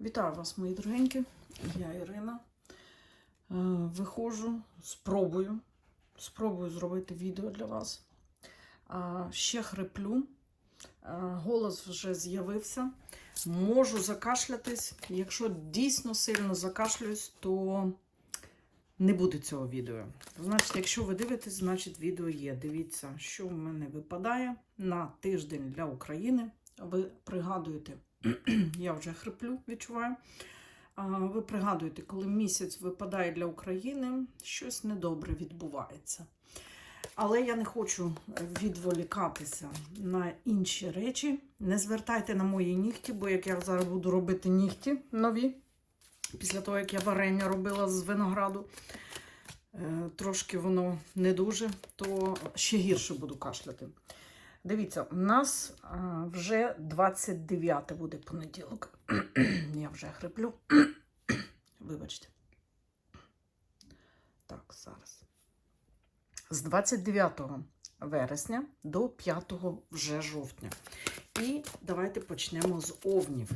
Вітаю вас, мої дорогенькі. Я Ірина. Е, Виходжу, спробую. Спробую зробити відео для вас. Ще хриплю. Е, Голос вже з'явився. Можу закашлятись. Якщо дійсно сильно закашлююсь, то не буде цього відео. Значить, якщо ви дивитесь, значить відео є. Дивіться, що в мене випадає на тиждень для України. Ви пригадуєте, я вже хриплю, відчуваю. Ви пригадуєте, коли місяць випадає для України, щось недобре відбувається. Але я не хочу відволікатися на інші речі. Не звертайте на мої нігті, бо як я зараз буду робити нігті нові, після того, як я варення робила з винограду, е, трошки воно не дуже, то ще гірше буду кашляти. Дивіться, у нас вже 29 буде понеділок. Я вже хриплю. Вибачте. Так, зараз. З 29 вересня до 5 вже жовтня. І давайте почнемо з овнів.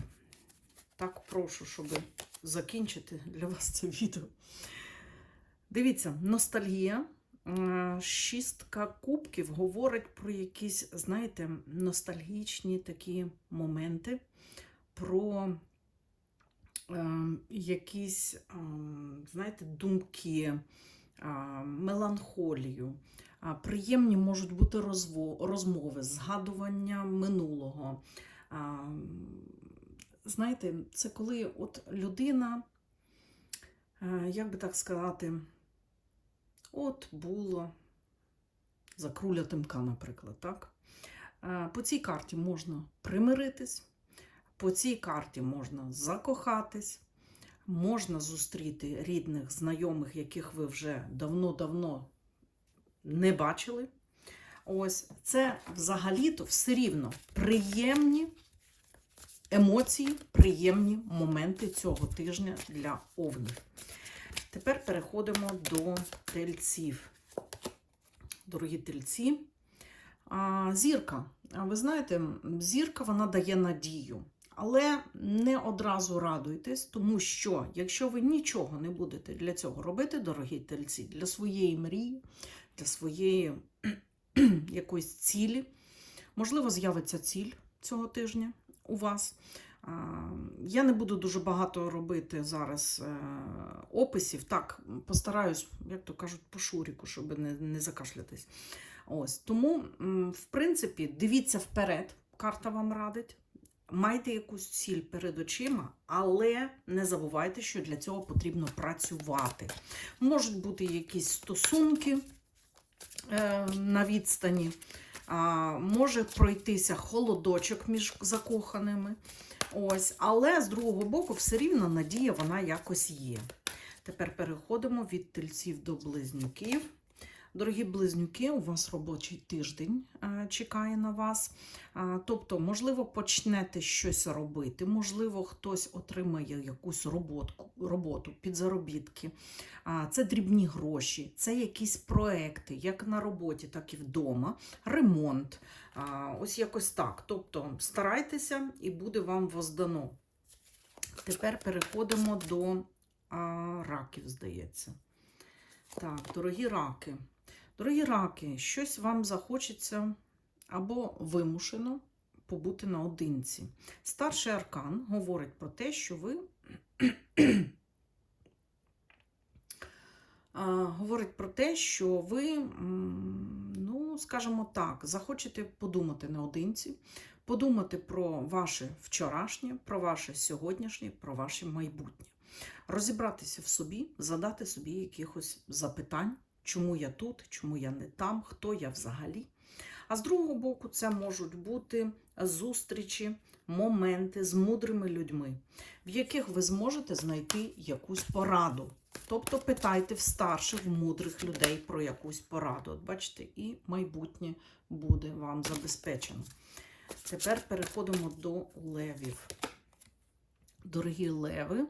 Так, прошу, щоб закінчити для вас це відео. Дивіться, ностальгія. Шістка кубків говорить про якісь, знаєте, ностальгічні такі моменти, про е, якісь, е, знаєте, думки, меланхолію. Приємні можуть бути розмови, згадування минулого. Знаєте, це коли от людина, е, як би так сказати, От було за круля тимка, наприклад. так? Е, По цій карті можна примиритись, по цій карті можна закохатись, можна зустріти рідних, знайомих, яких ви вже давно-давно не бачили. Ось це взагалі-то все рівно приємні емоції, приємні моменти цього тижня для овнів. Тепер переходимо до тельців. Дорогі тельці. А, Зірка. А ви знаєте, зірка вона дає надію. Але не одразу радуйтесь, тому що якщо ви нічого не будете для цього робити, дорогі тельці, для своєї мрії, для своєї якоїсь цілі, можливо, з'явиться ціль цього тижня у вас. А, Я не буду дуже багато робити зараз е, описів. Так, постараюсь, як то кажуть, по шуріку, щоб не, не закашлятись. Ось. Тому, в принципі, дивіться вперед, карта вам радить. Майте якусь ціль перед очима, але не забувайте, що для цього потрібно працювати. Можуть бути якісь стосунки е, на відстані, може пройтися холодочок між закоханими. Ось, але з другого боку, все рівно надія вона якось є. Тепер переходимо від тельців до близнюків. Дорогі близнюки, у вас робочий тиждень е, чекає на вас. Тобто, можливо, почнете щось робити, можливо, хтось отримає якусь роботку, роботу, підзаробітки. А, Це дрібні гроші, це якісь проекти, як на роботі, так і вдома, ремонт. Ось якось так. Тобто старайтеся і буде вам воздано. Тепер переходимо до раків, здається. Так, дорогі раки. Дорогі раки, щось вам захочеться або вимушено побути наодинці. Старший аркан говорить про те, що ви говорить про те, що ви, ну, скажімо так, захочете подумати наодинці, подумати про ваше вчорашнє, про ваше сьогоднішнє, про ваше майбутнє. Розібратися в собі, задати собі якихось запитань, чому я тут, чому я не там, хто я взагалі. А з другого боку, це можуть бути зустрічі, моменти з мудрими людьми, в яких ви зможете знайти якусь пораду. Тобто питайте в старших, в мудрих людей про якусь пораду. От бачите, і майбутнє буде вам забезпечено. Тепер переходимо до левів. Дорогі леви,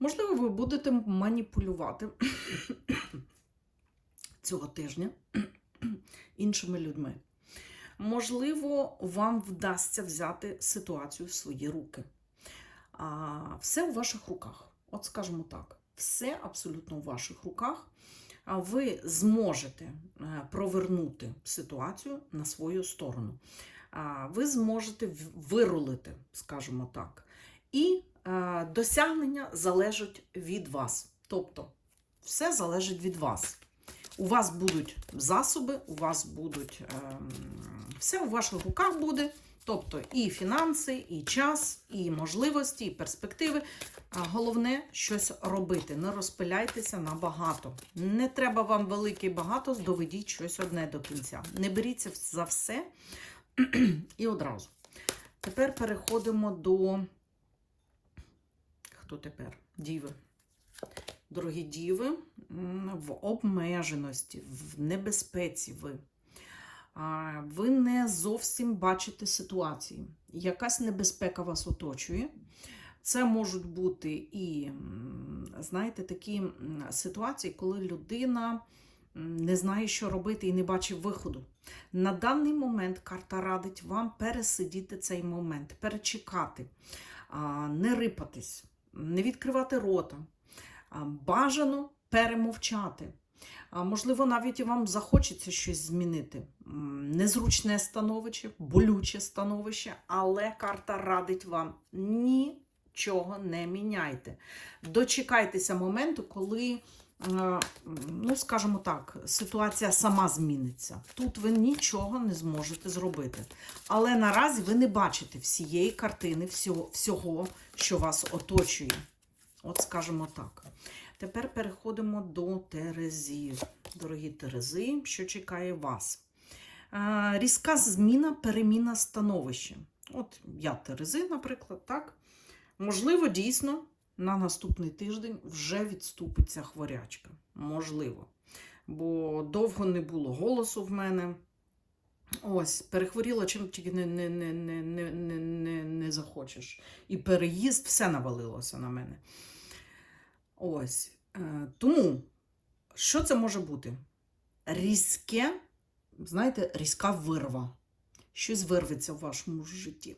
можливо, ви будете маніпулювати цього тижня іншими людьми. Можливо, вам вдасться взяти ситуацію в свої руки. А, все у ваших руках. От скажімо так, все абсолютно у ваших руках. Ви зможете е, провернути ситуацію на свою сторону. Ви зможете вирулити, скажімо так. І е, досягнення залежать від вас. Тобто, все залежить від вас. У вас будуть засоби, у вас будуть ем, все у ваших руках буде. Тобто і фінанси, і час, і можливості, і перспективи. Головне щось робити. Не розпиляйтеся на багато. Не треба вам велике багато, доведіть щось одне до кінця. Не беріться за все і одразу. Тепер переходимо до. Хто тепер? Діви. Дорогі діви, в обмеженості, в небезпеці ви. Ви не зовсім бачите ситуації. Якась небезпека вас оточує. Це можуть бути і, знаєте, такі ситуації, коли людина не знає, що робити і не бачить виходу. На даний момент карта радить вам пересидіти цей момент, перечекати, не рипатись, не відкривати рота. Бажано перемовчати. Можливо, навіть вам захочеться щось змінити. Незручне становище, болюче становище, але карта радить вам нічого не міняйте. Дочекайтеся моменту, коли, е, ну, скажімо так, ситуація сама зміниться. Тут ви нічого не зможете зробити. Але наразі ви не бачите всієї картини, всього, всього що вас оточує. От скажімо так. Тепер переходимо до Терезів. Дорогі Терези, що чекає вас? Е, Різка зміна, переміна становища. От я Терези, наприклад, так. Можливо, дійсно, на наступний тиждень вже відступиться хворячка. Можливо. Бо довго не було голосу в мене. Ось, перехворіла, чим тільки не, не, не, не, не, не, не захочеш. І переїзд, все навалилося на мене. Ось. Е, Тому, що це може бути? Різке, знаєте, різка вирва. Щось вирветься в вашому житті.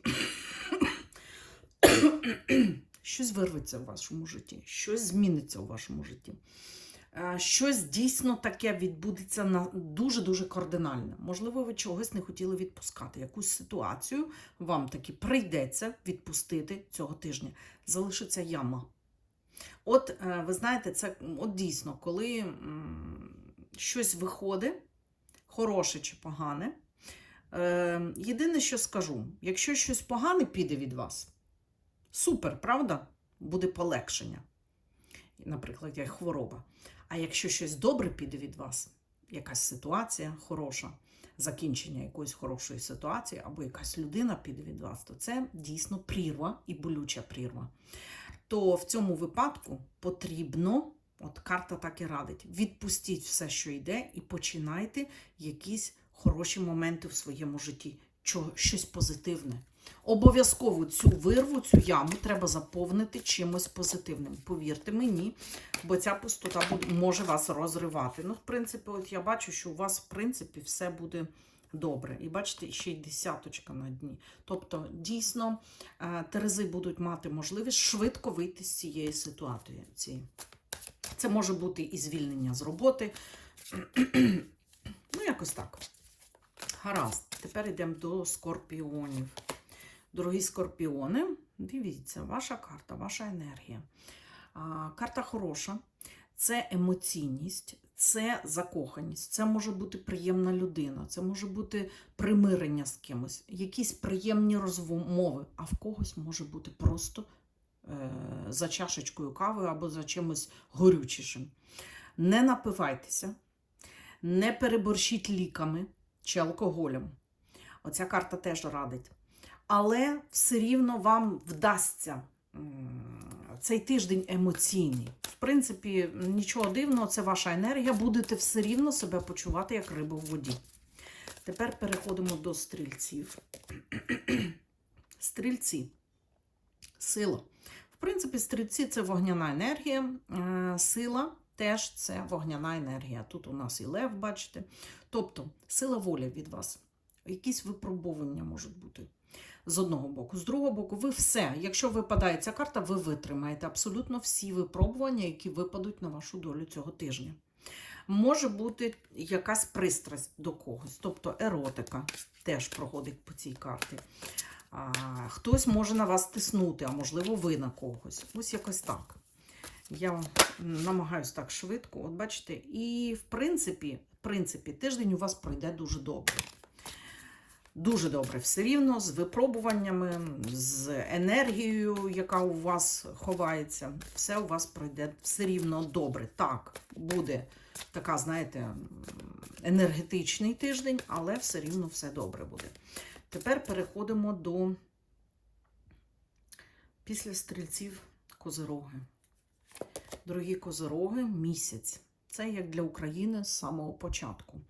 Щось вирветься в вашому житті, щось зміниться у вашому житті. Е, Щось дійсно таке відбудеться на дуже-дуже кардинальне. Можливо, ви чогось не хотіли відпускати. Якусь ситуацію вам таки прийдеться відпустити цього тижня. Залишиться яма. От, е, ви знаєте, це от дійсно, коли щось виходить, хороше чи погане. Е, єдине, що скажу, якщо щось погане піде від вас, супер, правда? Буде полегшення. Наприклад, як хвороба. А якщо щось добре піде від вас, якась ситуація хороша, закінчення якоїсь хорошої ситуації, або якась людина піде від вас, то це дійсно прірва і болюча прірва то в цьому випадку потрібно, от карта так і радить, відпустіть все, що йде, і починайте якісь хороші моменти в своєму житті, щось позитивне. Обов'язково цю вирву, цю яму треба заповнити чимось позитивним. Повірте мені, бо ця пустота може вас розривати. Ну, в принципі, от я бачу, що у вас, в принципі, все буде добре. І бачите, ще й десяточка на дні. Тобто, дійсно, е, Терези будуть мати можливість швидко вийти з цієї ситуації. Це може бути і звільнення з роботи. ну, якось так. Гаразд. Тепер йдемо до скорпіонів. Дорогі скорпіони, дивіться, ваша карта, ваша енергія. Карта хороша. Це емоційність, це закоханість, це може бути приємна людина, це може бути примирення з кимось, якісь приємні розмови, а в когось може бути просто е, за чашечкою кави або за чимось горючішим. Не напивайтеся, не переборщіть ліками чи алкоголем. Оця карта теж радить. Але все рівно вам вдасться цей тиждень емоційний. В принципі, нічого дивного, це ваша енергія. Будете все рівно себе почувати як риба в воді. Тепер переходимо до стрільців. Стрільці. Сила. В принципі, стрільці це вогняна енергія. Е, Сила теж це вогняна енергія. Тут у нас і лев, бачите. Тобто, сила волі від вас. Якісь випробування можуть бути. З одного боку. З другого боку, ви все. Якщо випадає ця карта, ви витримаєте абсолютно всі випробування, які випадуть на вашу долю цього тижня. Може бути якась пристрасть до когось, тобто еротика теж проходить по цій карті. А, хтось може на вас тиснути, а можливо, ви на когось. Ось якось так. Я намагаюся так швидко. От бачите, і в принципі, в принципі, тиждень у вас пройде дуже добре. Дуже добре, все рівно з випробуваннями, з енергією, яка у вас ховається, все у вас пройде все рівно добре. Так, буде така, знаєте, енергетичний тиждень, але все рівно все добре буде. Тепер переходимо до після стрільців козироги. Дорогі козироги, місяць. Це як для України з самого початку.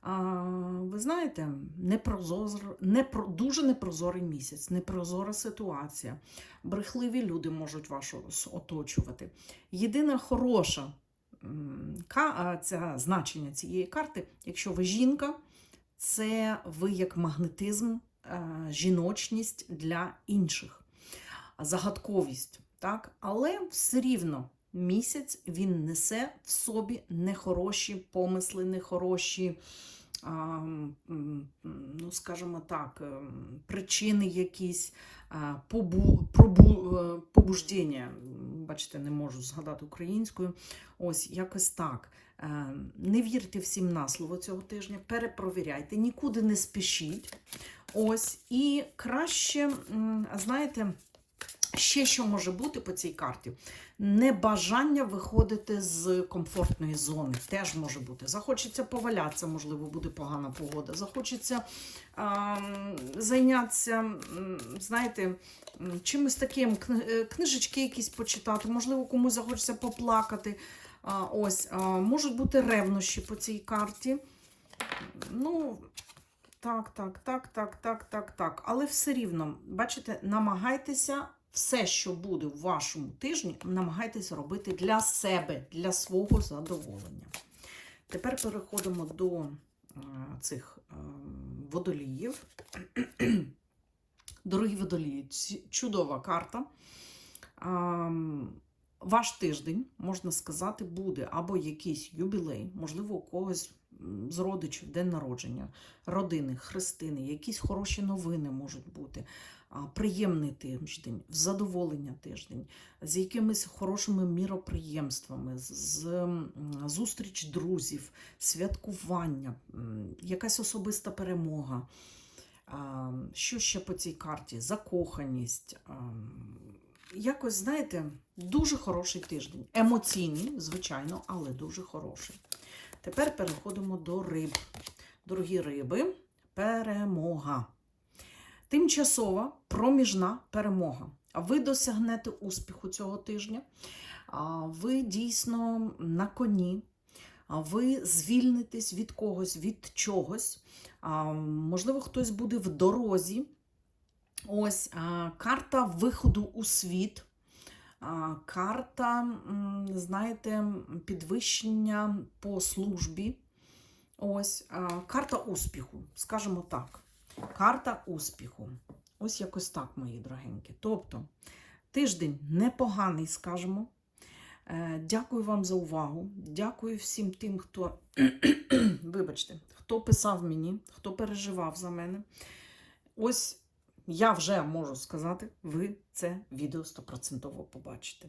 А, ви знаєте, непрозор, непро, дуже непрозорий місяць, непрозора ситуація. Брехливі люди можуть вас оточувати. Єдина хороша ця, значення цієї карти, якщо ви жінка, це ви як магнетизм, жіночність для інших, загадковість. Так? Але все рівно місяць він несе в собі нехороші помисли, нехороші, ну, скажімо так, ем, причини якісь, побу, пробу, е, побуждення. Бачите, не можу згадати українською. Ось якось так. Е, Не вірте всім на слово цього тижня, перепровіряйте, нікуди не спішіть. Ось, і краще, знаєте, ще що може бути по цій карті? Небажання виходити з комфортної зони теж може бути. Захочеться повалятися, можливо, буде погана погода. Захочеться а, зайнятися, знаєте, чимось таким, е, книжечки якісь почитати, можливо, комусь захочеться поплакати. А, ось, а, можуть бути ревнощі по цій карті. Ну, так, так, так, так, так, так, так. Але все рівно, бачите, намагайтеся все, що буде в вашому тижні, намагайтеся робити для себе, для свого задоволення. Тепер переходимо до цих водоліїв. Дорогі водолії, чудова карта. Ваш тиждень, можна сказати, буде або якийсь юбілей, можливо, у когось з родичів день народження, родини, хрестини, якісь хороші новини можуть бути, приємний тиждень, задоволення тиждень, з якимись хорошими міроприємствами, з, зустріч друзів, святкування, якась особиста перемога. Що ще по цій карті? Закоханість. Якось, знаєте, дуже хороший тиждень. Емоційний, звичайно, але дуже хороший. Тепер переходимо до риб. Дорогі риби, перемога. Тимчасова проміжна перемога. Ви досягнете успіху цього тижня. Ви дійсно на коні. Ви звільнитесь від когось, від чогось. Можливо, хтось буде в дорозі. Ось карта виходу у світ. Карта, знаєте, підвищення по службі. Ось карта успіху, скажімо так. Карта успіху. Ось якось так, мої дорогенькі. Тобто, тиждень непоганий, скажімо. Е, Дякую вам за увагу. Дякую всім тим, хто, вибачте, хто писав мені, хто переживав за мене. Ось я вже можу сказати, ви це відео стопроцентово побачите.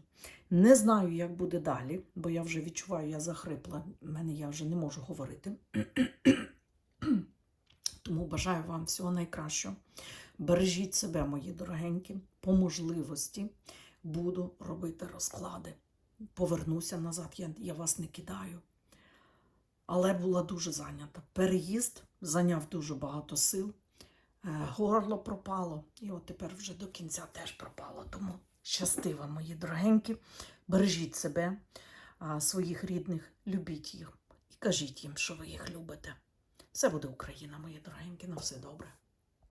Не знаю, як буде далі, бо я вже відчуваю, я захрипла. Мене я вже не можу говорити. Тому бажаю вам всього найкращого. Бережіть себе, мої дорогенькі, по можливості буду робити розклади. Повернуся назад, я, я вас не кидаю. Але була дуже зайнята. Переїзд зайняв дуже багато сил. Е, Горло пропало, і от тепер вже до кінця теж пропало. Тому щастива, мої дорогенькі. Бережіть себе, своїх рідних, любіть їх і кажіть їм, що ви їх любите. Все буде Україна, мої дорогенькі, на все добре.